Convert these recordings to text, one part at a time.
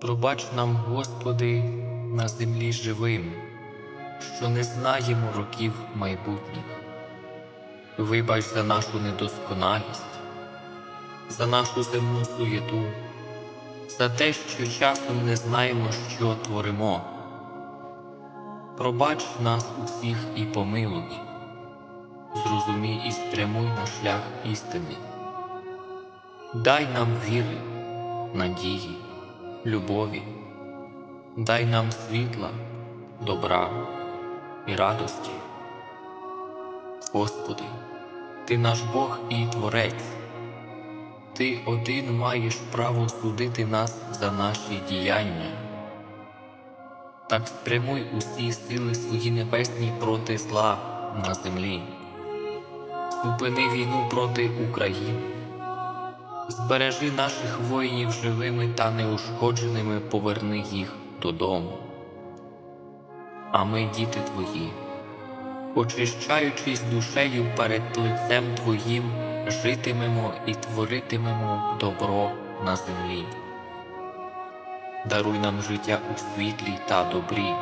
Пробач нам, Господи, на землі живим, що не знаємо років майбутніх. Вибач за нашу недосконалість, за нашу земну суєту, за те, що часом не знаємо, що творимо. Пробач нас усіх і помилуй, зрозумій і спрямуй на шлях істини. Дай нам віри, надії, любові, дай нам світла, добра і радості. Господи, Ти наш Бог і Творець, Ти один маєш право судити нас за наші діяння. Так спрямуй усі сили свої небесні проти зла на землі. Зупини війну проти України. Збережи наших воїнів живими та неушкодженими, поверни їх додому. А ми, діти твої, очищаючись душею перед лицем Твоїм, житимемо і творитимемо добро на землі. Даруй нам життя у світлі та добрі,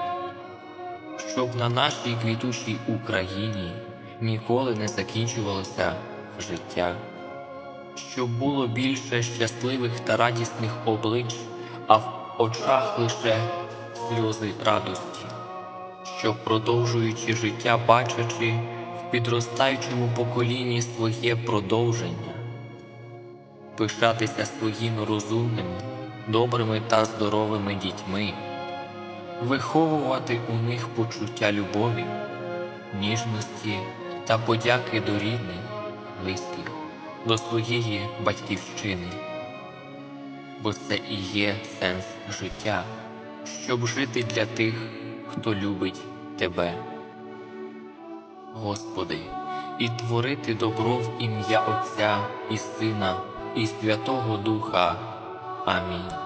щоб на нашій квітучій Україні ніколи не закінчувалося життя щоб було більше щасливих та радісних облич, а в очах лише сльози радості, щоб, продовжуючи життя, бачачи в підростаючому поколінні своє продовження, пишатися своїми розумними, добрими та здоровими дітьми, виховувати у них почуття любові, ніжності та подяки до рідних, близьких до своєї батьківщини, бо це і є сенс життя, щоб жити для тих, хто любить тебе, Господи, і творити добро в ім'я Отця і Сина, і Святого Духа. Амінь.